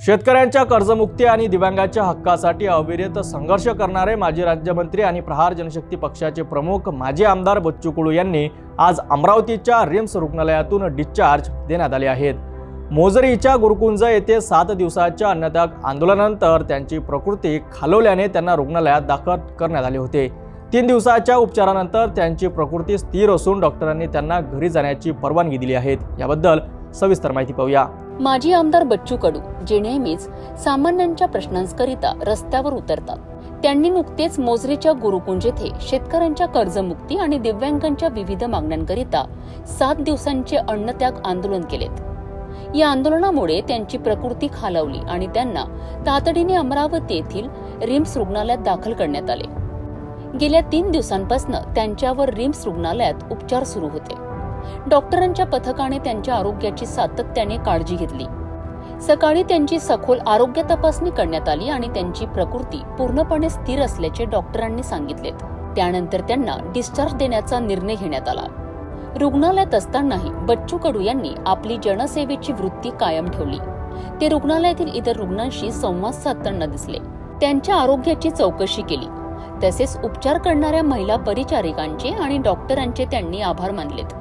शेतकऱ्यांच्या कर्जमुक्ती आणि दिव्यांगाच्या हक्कासाठी अविरत संघर्ष करणारे माजी राज्यमंत्री आणि प्रहार जनशक्ती पक्षाचे प्रमुख माजी आमदार बच्चू कुळू यांनी आज अमरावतीच्या रिम्स रुग्णालयातून डिस्चार्ज देण्यात आले आहेत. मोजरीच्या गुरुकुंज येथे सात दिवसाच्या अन्नत्याग आंदोलनानंतर त्यांची प्रकृती खालवल्याने त्यांना रुग्णालयात दाखल करण्यात आले होते. तीन दिवसाच्या उपचारानंतर त्यांची प्रकृती स्थिर असून डॉक्टरांनी त्यांना घरी जाण्याची परवानगी दिली आहे. याबद्दल सविस्तर माहिती पाहूया. माजी आमदार बच्चू कडू जे नेहमीच सामान्यांच्या प्रश्नांकरिता रस्त्यावर उतरतात. त्यांनी नुकतेच मोजरीच्या गुरुकुंज येथे शेतकऱ्यांच्या कर्जमुक्ती आणि दिव्यांगांच्या विविध मागण्यांकरिता सात दिवसांचे अन्नत्याग आंदोलन केलेत. या आंदोलनामुळे त्यांची प्रकृती खालावली आणि त्यांना तातडीने अमरावती येथील रिम्स रुग्णालयात दाखल करण्यात आले. गेल्या तीन दिवसांपासून त्यांच्यावर रिम्स रुग्णालयात उपचार सुरू होते. डॉक्टरांच्या पथकाने त्यांच्या आरोग्याची सातत्याने काळजी घेतली. सकाळी त्यांची सखोल आरोग्य तपासणी करण्यात आली आणि त्यांची प्रकृती पूर्णपणे स्थिर असल्याचे डॉक्टरांनी सांगितले. त्यानंतर त्यांना डिस्चार्ज देण्याचा निर्णय घेण्यात आला. रुग्णालयात असतानाही बच्चू कडू यांनी आपली जनसेवेची वृत्ती कायम ठेवली. ते रुग्णालयातील इतर रुग्णांशी संवाद साधताना दिसले. त्यांच्या आरोग्याची चौकशी केली. तसेच उपचार करणाऱ्या महिला परिचारिकांचे आणि डॉक्टरांचे त्यांनी आभार मानलेत.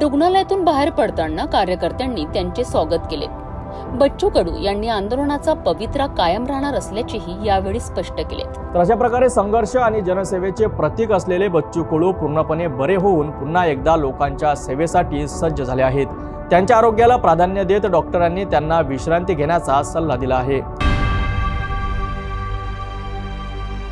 रुग्णालयातून बाहेर पडताना कार्यकर्त्यांनी त्यांचे स्वागत केले. बच्चू कडू यांनी आंदोलनाचा पवित्रा कायम राहणार असल्याचेही यावेळी स्पष्ट केले. तर अशा प्रकारे संघर्ष आणि जनसेवेचे प्रतीक असलेले बच्चू कडू पूर्णपणे बरे होऊन पुन्हा एकदा लोकांच्या सेवेसाठी सज्ज झाले आहेत. त्यांच्या आरोग्याला प्राधान्य देत डॉक्टरांनी त्यांना विश्रांती घेण्याचा सल्ला दिला आहे.